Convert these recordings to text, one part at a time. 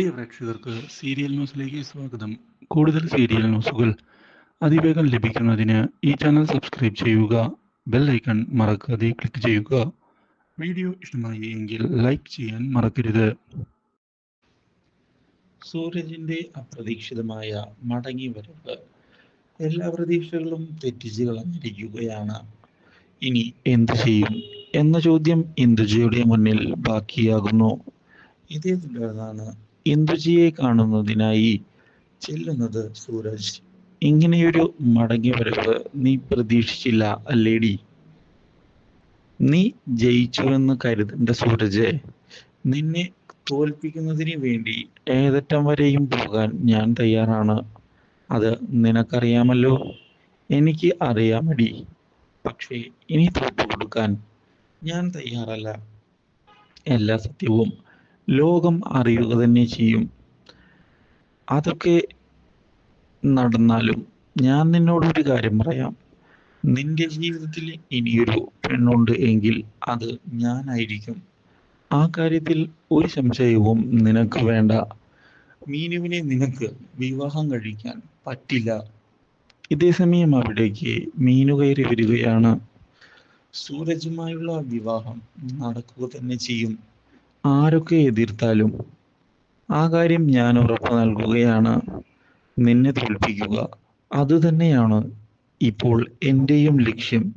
പ്രിയ പ്രേക്ഷകർക്ക് സീരിയൽ ന്യൂസിലേക്ക് സ്വാഗതം. കൂടുതൽ സീരിയൽ ന്യൂസുകൾ അതിവേഗം ലഭിക്കുന്നതിന് ഈ ചാനൽ സബ്സ്ക്രൈബ് ചെയ്യുക ബെൽ ഐക്കൺ മറക്കാതെ ക്ലിക്ക് ചെയ്യുക. വീഡിയോ ഇഷ്ടമായി എങ്കിൽ ലൈക്ക് ചെയ്യാൻ മറക്കരുത്. സൂരജിന്റെ അപ്രതീക്ഷിതമായ മടങ്ങി വരവ്. എല്ലാ പ്രതീക്ഷകളും തെറ്റിച്ച് കളഞ്ഞിരിക്കുകയാണ്. ഇനി എന്തു ചെയ്യും എന്ന ചോദ്യം ഇന്ദുജയുടെ മുന്നിൽ ബാക്കിയാകുന്നു. ഇതേ തുടർന്നാണ് ഇന്ദുജിയെ കാണുന്നതിനായി ചെല്ലുന്നത് സൂരജ്. ഇങ്ങനെയൊരു മടങ്ങി വരവ് നീ പ്രതീക്ഷിച്ചില്ല അല്ലേടി? നീ ജയിച്ചുവെന്ന് കരുതേണ്ട സൂരജ്. നിന്നെ തോൽപ്പിക്കുന്നതിന് വേണ്ടി ഏതറ്റം വരെയും പോകാൻ ഞാൻ തയ്യാറാണ്. അത് നിനക്കറിയാമല്ലോ? എനിക്ക് അറിയാമടി. പക്ഷേ ഇനി തോറ്റു കൊടുക്കാൻ ഞാൻ തയ്യാറല്ല. എല്ലാ സത്യവും ലോകം അറിയുക തന്നെ ചെയ്യും. അതൊക്കെ നടന്നാലും ഞാൻ നിന്നോടൊരു കാര്യം പറയാം. നിന്റെ ജീവിതത്തിൽ ഇനിയൊരു പെണ്ണുണ്ട് എങ്കിൽ അത് ഞാനായിരിക്കും. ആ കാര്യത്തിൽ ഒരു സംശയവും നിനക്ക് വേണ്ട. മീനുവിനെ നിനക്ക് വിവാഹം കഴിക്കാൻ പറ്റില്ല. ഇതേ സമയം അവിടേക്ക് മീനു കയറി വരികയാണ്. സൂരജുമായുള്ള വിവാഹം നടക്കുക തന്നെ ചെയ്യും. ആരൊക്കെ എതിർത്താലും ആ കാര്യം ഞാൻ ഉറപ്പ് നൽകുകയാണ്. നിന്നെ തോൽപ്പിക്കുക അതുതന്നെയാണ് ഇപ്പോൾ എന്റെയും ലക്ഷ്യം.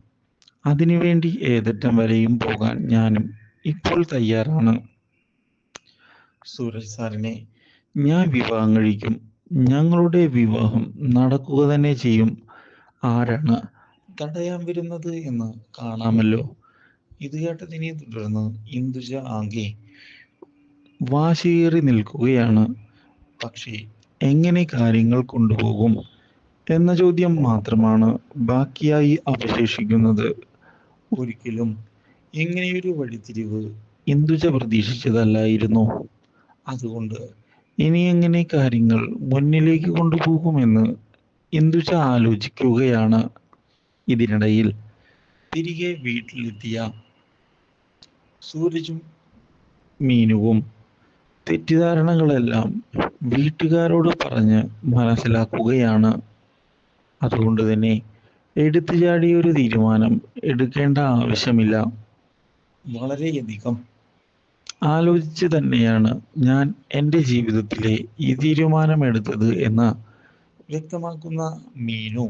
അതിനുവേണ്ടി ഏതറ്റം വരെയും പോകാൻ ഞാനും ഇപ്പോൾ തയ്യാറാണ്. സൂരജ് സാറിനെ ഞാൻ വിവാഹം കഴിക്കും. ഞങ്ങളുടെ വിവാഹം നടക്കുക തന്നെ ചെയ്യും. ആരാണ് തടയാൻ വരുന്നത് എന്ന് കാണാമല്ലോ. ഇത് കേട്ടതിനെ തുടർന്ന് ഇന്ദുജ ആകെ വാശിയേറി നിൽക്കുകയാണ്. പക്ഷേ എങ്ങനെ കാര്യങ്ങൾ കൊണ്ടുപോകും എന്ന ചോദ്യം മാത്രമാണ് ബാക്കിയായി അവശേഷിക്കുന്നത്. ഒരിക്കലും ഇങ്ങനെയൊരു വഴിത്തിരിവ് ഇന്ദുജ പ്രതീക്ഷിച്ചതല്ലായിരുന്നു. അതുകൊണ്ട് ഇനി എങ്ങനെ കാര്യങ്ങൾ മുന്നിലേക്ക് കൊണ്ടുപോകുമെന്ന് ഇന്ദുജ ആലോചിക്കുകയാണ്. ഇതിനിടയിൽ തിരികെ വീട്ടിലെത്തിയ സൂരജും മീനുവും തെറ്റിദ്ധാരണകളെല്ലാം വീട്ടുകാരോട് പറഞ്ഞ് മനസ്സിലാക്കുകയാണ്. അതുകൊണ്ട് തന്നെ എടുത്തു ചാടിയ ഒരു തീരുമാനം എടുക്കേണ്ട ആവശ്യമില്ല. വളരെയധികം. ആലോചിച്ച് തന്നെയാണ് ഞാൻ എന്റെ ജീവിതത്തിലെ ഈ തീരുമാനം എടുത്തത് എന്ന് വ്യക്തമാക്കുന്ന മീനു.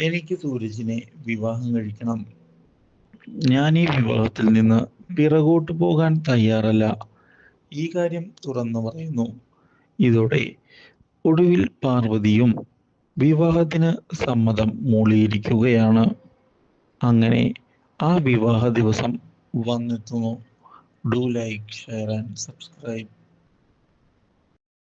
എനിക്ക് സൂരജിനെ വിവാഹം കഴിക്കണം. ഞാൻ ഈ വിവാഹത്തിൽ നിന്ന് പിറകോട്ട് പോകാൻ തയ്യാറല്ല. ഈ കാര്യം തുറന്നു പറയുന്നു. ഇതോടെ ഒടുവിൽ പാർവതിയും വിവാഹത്തിന് സമ്മതം മൂളിയിരിക്കുകയാണ്. അങ്ങനെ ആ വിവാഹ ദിവസം വന്നെത്തുന്നു do like share and subscribe